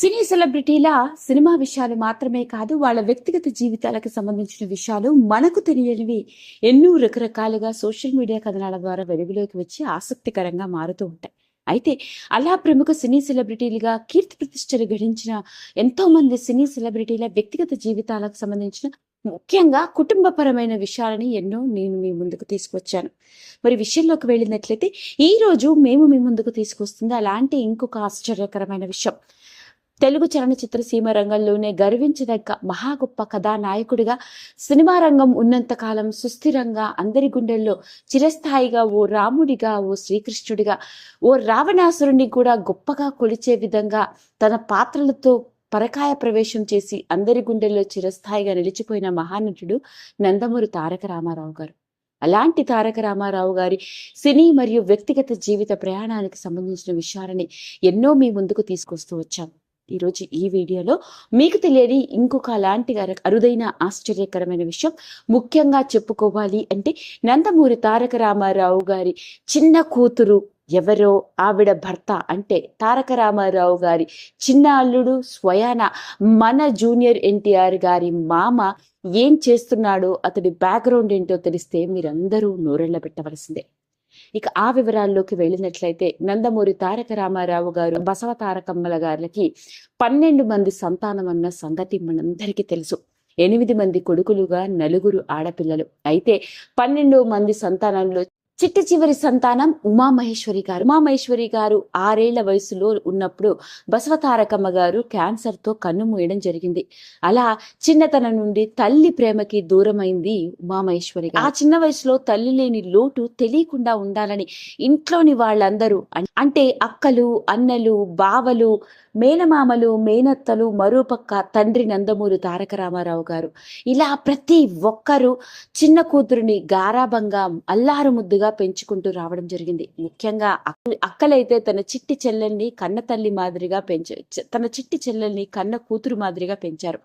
సినీ సెలబ్రిటీల cinema విషయాలు మాత్రమే కాదు వాళ్ళ వ్యక్తిగత జీవితాలకు సంబంధించిన విషయాలు మనకు తెలియనివి ఎన్నో రకరకాలుగా సోషల్ మీడియా కథనాల ద్వారా వెలుగులోకి వచ్చి ఆసక్తికరంగా మారుతూ ఉంటాయి. అయితే అలా ప్రముఖ సినీ సెలబ్రిటీలుగా కీర్తి ప్రతిష్టలు గడించిన ఎంతో మంది సినీ సెలబ్రిటీల వ్యక్తిగత జీవితాలకు సంబంధించిన ముఖ్యంగా కుటుంబపరమైన విషయాలని ఎన్నో నేను మీ ముందుకు తీసుకొచ్చాను మరి విషయంలోకి వెళ్ళినట్లయితే ఈ రోజు మేము మీ ముందుకు తీసుకొస్తుంది అలాంటి ఇంకొక ఆశ్చర్యకరమైన విషయం. తెలుగు చలనచిత్ర సీమ రంగంలోనే గర్వించదగ్గ మహా గొప్ప కథానాయకుడిగా సినిమా రంగం ఉన్నంతకాలం సుస్థిరంగా అందరి గుండెల్లో చిరస్థాయిగా ఓ రాముడిగా ఓ శ్రీకృష్ణుడిగా ఓ రావణాసురుణ్ణి కూడా గొప్పగా కొలిచే విధంగా తన పాత్రలతో పరకాయ ప్రవేశం చేసి అందరి గుండెల్లో చిరస్థాయిగా నిలిచిపోయిన మహానటుడు నందమూరి తారక రామారావు గారు. అలాంటి తారక రామారావు గారి సినీ మరియు వ్యక్తిగత జీవిత ప్రయాణానికి సంబంధించిన విషయాలని ఎన్నో మీ ముందుకు తీసుకొస్తూ వచ్చాం. ఈరోజు ఈ వీడియోలో మీకు తెలియని ఇంకొక అలాంటి అరుదైన ఆశ్చర్యకరమైన విషయం ముఖ్యంగా చెప్పుకోవాలి అంటే నందమూరి తారక రామారావు గారి చిన్న కూతురు ఎవరో ఆవిడ భర్త అంటే తారక రామారావు గారి చిన్న అల్లుడు స్వయాన మన జూనియర్ ఎన్టీఆర్ గారి మామ ఏం చేస్తున్నాడో అతడి బ్యాక్గ్రౌండ్ ఏంటో తెలిస్తే మీరందరూ నోరెళ్ళ పెట్టవలసిందే ఇక ఆ వివరాల్లోకి వెళ్ళినట్లయితే నందమూరి తారక రామారావు గారు బసవ తారకమ్మల గారికి పన్నెండు మంది సంతానం అన్న సంగతి మనందరికీ తెలుసు. ఎనిమిది మంది కొడుకులుగా నలుగురు ఆడపిల్లలు. అయితే పన్నెండు మంది సంతానంలో చిట్ట చివరి సంతానం ఉమామహేశ్వరి గారు. ఉమామహేశ్వరి గారు ఆరేళ్ళ వయసులో ఉన్నప్పుడు బసవతారకమ్మ గారు క్యాన్సర్తో కన్ను మూయడం జరిగింది. అలా చిన్నతనం నుండి తల్లి ప్రేమకి దూరమైంది ఉమామహేశ్వరి ఆ చిన్న వయసులో తల్లి లేని లోటు తెలియకుండా ఉండాలని ఇంట్లోని వాళ్ళందరూ అంటే అక్కలు అన్నలు బావలు మేనమామలు మేనత్తలు మరోపక్క తండ్రి నందమూరి తారక రామారావు గారు. ఇలా ప్రతి ఒక్కరూ చిన్న కూతురుని గారాబంగా అల్లారు ముద్దుగా పెంచుకుంటూ రావడం జరిగింది. ముఖ్యంగా అక్కలైతే తన చిట్టి చెల్లెల్ని కన్న తల్లి మాదిరిగా పెంచ తన చిట్టి చెల్లెల్ని కన్న కూతురు మాదిరిగా పెంచారు.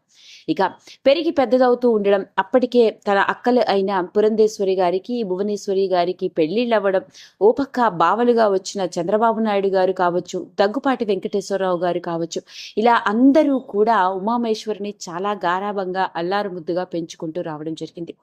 ఇక పెరిగి పెద్దదవుతూ ఉండడం అప్పటికే తన అక్కలు అయిన పురంధేశ్వరి గారికి భువనేశ్వరి గారికి పెళ్ళిళ్ళు అవ్వడం ఓ పక్క బావలుగా వచ్చిన చంద్రబాబు నాయుడు గారు కావచ్చు దగ్గుపాటి వెంకటేశ్వరరావు గారు కావచ్చు ఇలా అందరూ కూడా ఉమామేశ్వరిని చాలా గారాభంగా అల్లారు ముద్దుగా పెంచుకుంటూ రావడం జరిగింది.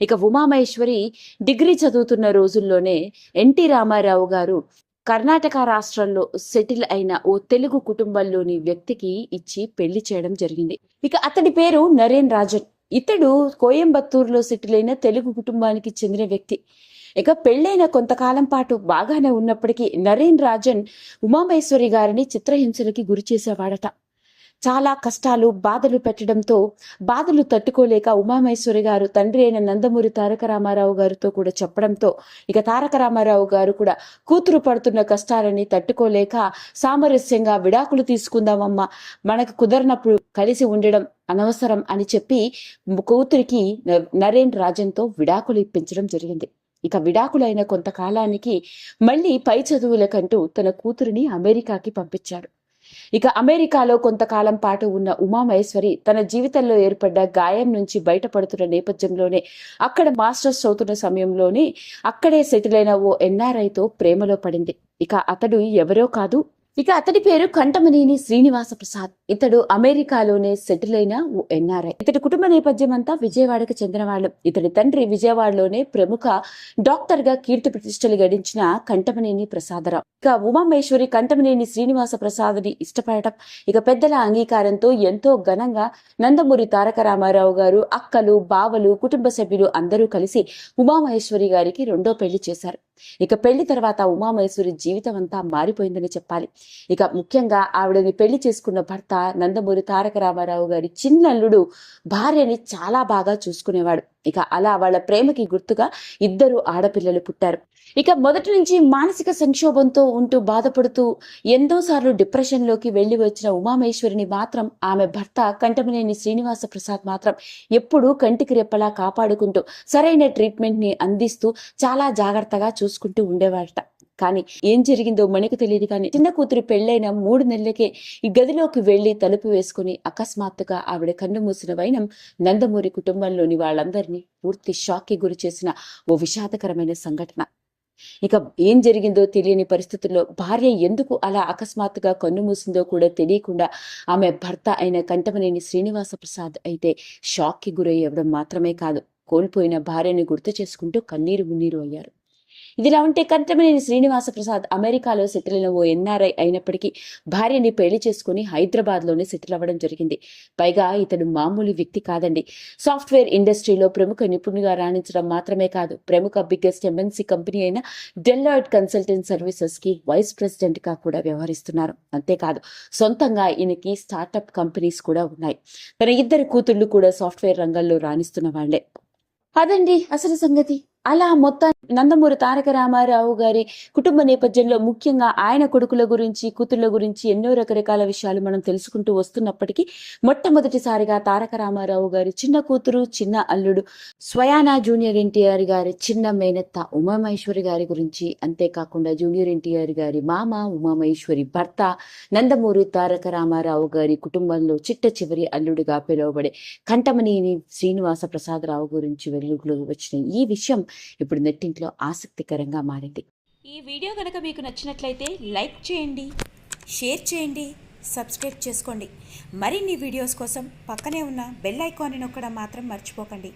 ఇక ఉమామహేశ్వరి డిగ్రీ చదువుతున్న రోజుల్లోనే ఎన్టీ రామారావు గారు కర్ణాటక రాష్ట్రంలో సెటిల్ అయిన ఓ తెలుగు కుటుంబంలోని వ్యక్తికి ఇచ్చి పెళ్ళి చేయడం జరిగింది. ఇక అతడి పేరు నరేన్ రాజన్. ఇతడు కోయంబత్తూరులో సెటిల్ అయిన తెలుగు కుటుంబానికి చెందిన వ్యక్తి. ఇక పెళ్ళైన కొంతకాలం పాటు బాగానే ఉన్నప్పటికీ నరేన్ రాజన్ ఉమామహేశ్వరి గారిని చిత్రహింసలకి గురి చేసేవాడట. చాలా కష్టాలు బాధలు పెట్టడంతో బాధలు తట్టుకోలేక ఉమామహేశ్వరి గారు తండ్రి అయిన నందమూరి తారక రామారావు గారితో కూడా చెప్పడంతో ఇక తారక రామారావు గారు కూడా కూతురు పడుతున్న కష్టాలని తట్టుకోలేక సామరస్యంగా విడాకులు తీసుకుందామమ్మా మనకు కుదరనప్పుడు కలిసి ఉండడం అనవసరం అని చెప్పి కూతురికి నరేన్ రాజన్తో విడాకులు ఇప్పించడం జరిగింది. ఇక విడాకులైన కొంతకాలానికి మళ్ళీ పై చదువులకంటూ తన కూతురిని అమెరికాకి పంపించాడు ఇక అమెరికాలో కొంతకాలం పాటు ఉన్న ఉమామహేశ్వరి తన జీవితంలో ఏర్పడ్డ గాయం నుంచి బయటపడుతున్న నేపథ్యంలోనే అక్కడ మాస్టర్స్ చదువుతున్న సమయంలోనే అక్కడే సెటిల్ అయిన ఓ ఎన్ఆర్ఐతో ప్రేమలో పడింది. ఇక అతడు ఎవరో కాదు ఇక అతడి పేరు కంఠమనేని శ్రీనివాస ప్రసాద్ ఇతడు అమెరికాలోనే సెటిల్ అయిన ఓ ఎన్ఆర్ఐ. ఇతడి కుటుంబ నేపథ్యం అంతా విజయవాడకు చెందినవాళ్ళు ఇతడి తండ్రి విజయవాడలోనే ప్రముఖ డాక్టర్గా కీర్తి ప్రతిష్టలు గడించిన కంఠమనేని ప్రసాదరావు. ఇక ఉమామేశ్వరి కంఠమనేని శ్రీనివాస ప్రసాద్ని ఇష్టపడటం ఇక పెద్దల అంగీకారంతో ఎంతో ఘనంగా నందమూరి తారక రామారావు గారు అక్కలు బావలు కుటుంబ సభ్యులు అందరూ కలిసి ఉమామహేశ్వరి గారికి రెండో పెళ్ళి చేశారు. ఇక పెళ్ళి తర్వాత ఉమామహేశ్వరి జీవితం అంతా మారిపోయిందని చెప్పాలి. ఇక ముఖ్యంగా ఆవిడని పెళ్ళి చేసుకున్న భర్త నందమూరి తారక రామారావు గారి చిన్నల్లుడు భార్యని చాలా బాగా చూసుకునేవాడు. ఇక అలా వాళ్ళ ప్రేమకి గుర్తుగా ఇద్దరు ఆడపిల్లలు పుట్టారు. ఇక మొదటి నుంచి మానసిక సంక్షోభంతో ఉంటూ బాధపడుతూ ఎన్నోసార్లు డిప్రెషన్లోకి వెళ్ళి వచ్చిన ఉమామేశ్వరిని మాత్రం ఆమె భర్త కంటమనేని శ్రీనివాస ప్రసాద్ మాత్రం ఎప్పుడూ కంటికి రెప్పలా కాపాడుకుంటూ సరైన ట్రీట్మెంట్ని అందిస్తూ చాలా జాగ్రత్తగా చూసుకుంటూ ఉండేవాడట కానీ ఏం జరిగిందో మనకు తెలియదు కానీ చిన్న కూతురు పెళ్ళైన మూడు నెలలకే ఈ గదిలోకి వెళ్ళి తలుపు వేసుకుని అకస్మాత్తుగా ఆవిడ కన్ను మూసిన వైనం నందమూరి కుటుంబంలోని వాళ్ళందరినీ పూర్తి షాక్కి గురి చేసిన ఓ విషాదకరమైన సంఘటన. ఇక ఏం జరిగిందో తెలియని పరిస్థితుల్లో భార్య ఎందుకు అలా అకస్మాత్తుగా కన్నుమూసిందో కూడా తెలియకుండా ఆమె భర్త అయిన కంటమనేని శ్రీనివాస ప్రసాద్ అయితే షాక్కి గురయ్యవడం మాత్రమే కాదు. కోల్పోయిన భార్యని గుర్తు చేసుకుంటూ కన్నీరు మున్నీరు అయ్యారు. ఇదిలా ఉంటే కంటమనేని శ్రీనివాస ప్రసాద్ అమెరికాలో సెటిల్ అయిన ఓ ఎన్ఆర్ఐ అయినప్పటికీ భార్యని పెళ్ళి చేసుకుని హైదరాబాద్లోనే సెటిల్ అవ్వడం జరిగింది. పైగా ఇతడు మామూలు వ్యక్తి కాదండి. సాఫ్ట్వేర్ ఇండస్ట్రీలో ప్రముఖ నిపుణుడిగా రాణించడం మాత్రమే కాదు ప్రముఖ బిగ్గెస్ట్ ఎంఎన్సీ కంపెనీ అయిన డెల్లాయిడ్ కన్సల్టెంట్ సర్వీసెస్కి వైస్ ప్రెసిడెంట్గా కూడా వ్యవహరిస్తున్నారు. అంతేకాదు సొంతంగా ఈయనకి స్టార్టప్ కంపెనీస్ కూడా ఉన్నాయి. తన ఇద్దరు కూతుళ్ళు కూడా సాఫ్ట్వేర్ రంగంలో రాణిస్తున్న వాళ్ళే అదండి అసలు సంగతి. అలా మొత్తం నందమూరి తారక రామారావు గారి కుటుంబ నేపథ్యంలో ముఖ్యంగా ఆయన కొడుకుల గురించి కూతుళ్ళ గురించి ఎన్నో రకరకాల విషయాలు మనం తెలుసుకుంటూ వస్తున్నప్పటికీ మొట్టమొదటిసారిగా తారక రామారావు గారి చిన్న కూతురు చిన్న అల్లుడు స్వయానా జూనియర్ ఎన్టీఆర్ గారి చిన్న మేనత్త ఉమామహేశ్వరి గారి గురించి అంతేకాకుండా జూనియర్ ఎన్టీఆర్ గారి మామ ఉమామహేశ్వరి భర్త నందమూరి తారక రామారావు గారి కుటుంబంలో చిట్ట చివరి అల్లుడిగా పిలువబడే కంటమనేని శ్రీనివాస ప్రసాదరావు గురించి వెలుగులోకి వచ్చిన ఈ విషయం ఇప్పుడు నెట్టింట్లో ఆసక్తికరంగా మారింది. ఈ వీడియో కనుక మీకు నచ్చినట్లయితే లైక్ చేయండి షేర్ చేయండి సబ్స్క్రైబ్ చేసుకోండి. మరిన్ని వీడియోస్ కోసం పక్కనే ఉన్న బెల్ ఐకాన్ని నొక్కడం మాత్రం మర్చిపోకండి.